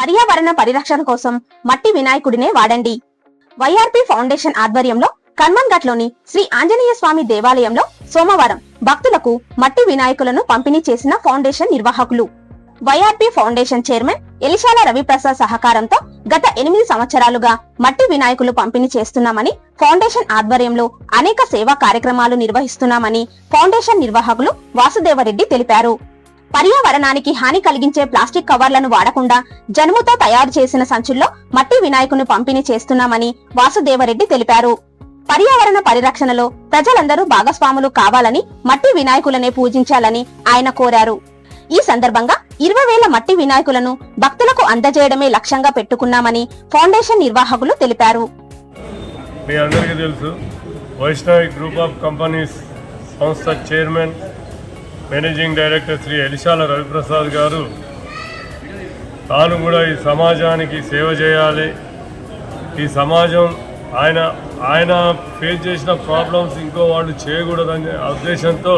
పర్యావరణ పరిరక్షణ కోసం మట్టి వినాయకుడినే వాడండి. వైఆర్పి ఫౌండేషన్ ఆధ్వర్యంలో కన్మన్ఘట్లోని శ్రీ ఆంజనేయ స్వామి దేవాలయంలో సోమవారం భక్తులకు మట్టి వినాయకులను పంపిణీ చేసిన ఫౌండేషన్ నిర్వాహకులు. YRP foundation chairman Elishala Raviprasad సహకారంతో గత ఎనిమిది సంవత్సరాలుగా మట్టి వినాయకులు పంపిణీ చేస్తున్నామని ఫౌండేషన్ ఆధ్వర్యంలో అనేక సేవా కార్యక్రమాలు నిర్వహిస్తున్నామని ఫౌండేషన్ నిర్వాహకులు వాసుదేవరెడ్డి తెలిపారు. పర్యావరణానికి హాని కలిగించే ప్లాస్టిక్ కవర్లను వాడకుండా జనుముతో తయారు చేసిన సంచుల్లో మట్టి వినాయకుని పంపిణీ చేస్తున్నామని వాసుదేవరెడ్డి తెలిపారు. పర్యావరణ పరిరక్షణలో ప్రజలందరూ భాగస్వాములు కావాలని మట్టి వినాయకులనే పూజించాలని ఆయన కోరారు. ఈ సందర్భంగా ఇరవై వేల మట్టి వినాయకులను భక్తులకు అందజేయడమే లక్ష్యంగా పెట్టుకున్నామని ఫౌండేషన్ నిర్వాహకులు తెలిపారు. మీ అందరికీ తెలుసు వైష్ణవి గ్రూప్ ఆఫ్ కంపెనీస్ సంస్థ chairman managing director Shri Elishala Raviprasad garu తాను కూడా ఈ సమాజానికి సేవ చేయాలి. ఈ సమాజం ఆయన ఆయన ఫేస్ చేసిన ప్రాబ్లమ్స్ ఇంకో వాళ్ళు చేయకూడదనే ఉద్దేశంతో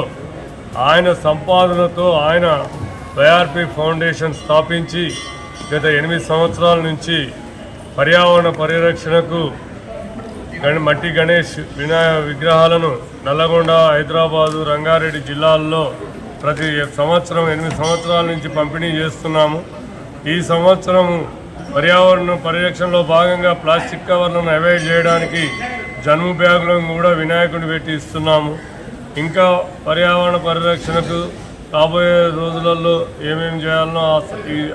ఆయన సంపాదనతో ఆయన వైఆర్పి ఫౌండేషన్ స్థాపించి గత ఎనిమిది సంవత్సరాల నుంచి పర్యావరణ పరిరక్షణకు గణ- మట్టి గణేష్ వినాయ విగ్రహాలను నల్లగొండ హైదరాబాదు రంగారెడ్డి జిల్లాల్లో ప్రతి సంవత్సరం ఎనిమిది సంవత్సరాల నుంచి పంపిణీ చేస్తున్నాము. ఈ సంవత్సరం పర్యావరణ పరిరక్షణలో భాగంగా ప్లాస్టిక్ కవర్లను అవాయిడ్ చేయడానికి జన్ము బ్యాగులను కూడా వినాయకుడిని పెట్టి ఇస్తున్నాము. ఇంకా పర్యావరణ పరిరక్షణకు రాబోయే రోజులలో ఏమేమి చేయాలనో ఆ ఈ-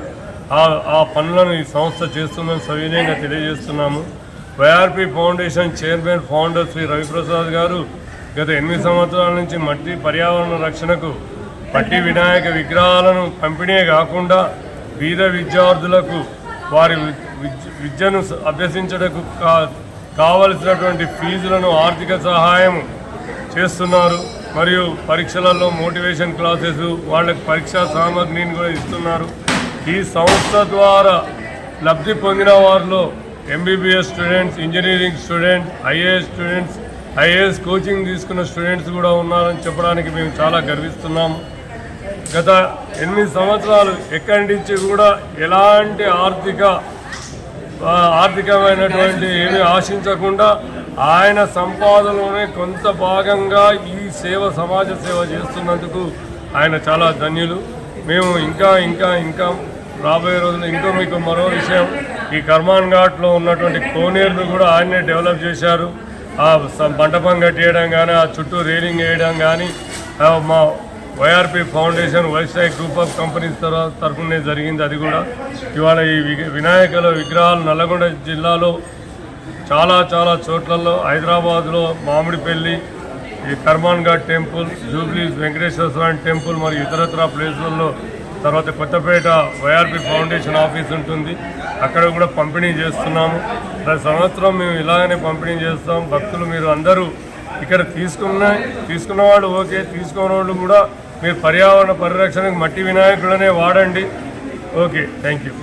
ఆ- ఆ పనులను ఈ సంస్థ చేస్తుందని సవినయంగా తెలియజేస్తున్నాము. YRP foundation chairman founder Shri Raviprasad garu గత ఎనిమిది సంవత్సరాల నుంచి మట్టి పర్యావరణ రక్షణకు పట్టి వినాయక విగ్రహాలను పంపిణీ కాకుండా బీద విద్యార్థులకు వారి విద్యను స- అభ్యసించటకు కా కావలసినటువంటి ఫీజులను ఆర్థిక సహాయం చేస్తున్నారు. మరియు పరీక్షలలో మోటివేషన్ క్లాసెస్ వాళ్ళకి పరీక్షా సామగ్రిని కూడా ఇస్తున్నారు. ఈ సంస్థ ద్వారా లబ్ధి పొందిన వారిలో MBBS students engineering students IAS students IAS coaching తీసుకున్న స్టూడెంట్స్ కూడా ఉన్నారని చెప్పడానికి మేము చాలా గర్విస్తున్నాము. గత ఎనిమిది సంవత్సరాలు ఎక్కడి నుంచి కూడా ఎలాంటి ఆర్థిక ఆర్థికమైనటువంటి ఏమీ ఆశించకుండా ఆయన సంపాదనలోనే కొంత భాగంగా ఈ సేవ సమాజ సేవ చేస్తున్నందుకు ఆయన చాలా ధన్యులు. మేము ఇంకా ఇంకా ఇంకా రాబోయే రోజుల్లో ఇంకో మీకు మరో విషయం. ఈ కర్మాన్ ఘాట్లో ఉన్నటువంటి కోనేరును కూడా ఆయనే డెవలప్ చేశారు. ఆ మంటపం కట్టేయడం కానీ ఆ చుట్టూ రేలింగ్ వేయడం కానీ మా వైఆర్పి ఫౌండేషన్ వైస్టాక్ గ్రూప్ ఆఫ్ కంపెనీస్ తర- తరఫునే జరిగింది అది కూడా. ఇవాళ ఈ వినాయకుల విగ్రహాలు నల్లగొండ జిల్లాలో చాలా చాలా చోట్లలో హైదరాబాద్లో మామిడిపల్లి ఈ కర్మాన్ఘాట్ టెంపుల్ జూబ్లీస్ వెంకటేశ్వర స్వామి టెంపుల్ మరియు ఇతరత్ర ప్లేసుల్లో తర్వాత కొత్తపేట వైఆర్పి ఫౌండేషన్ ఆఫీస్ ఉంటుంది. అక్కడ కూడా పంపిణీ చేస్తున్నాము. ప్రతి సంవత్సరం మేము ఇలాగనే పంపిణీ చేస్తాం. భక్తులు మీరు అందరూ ఇక్కడ తీసుకున్న తీసుకున్నవాడు ఓకే తీసుకున్న వాళ్ళు కూడా మీరు పర్యావరణ పరిరక్షణకు మట్టి వినాయకులనే వాడండి. Okay thank you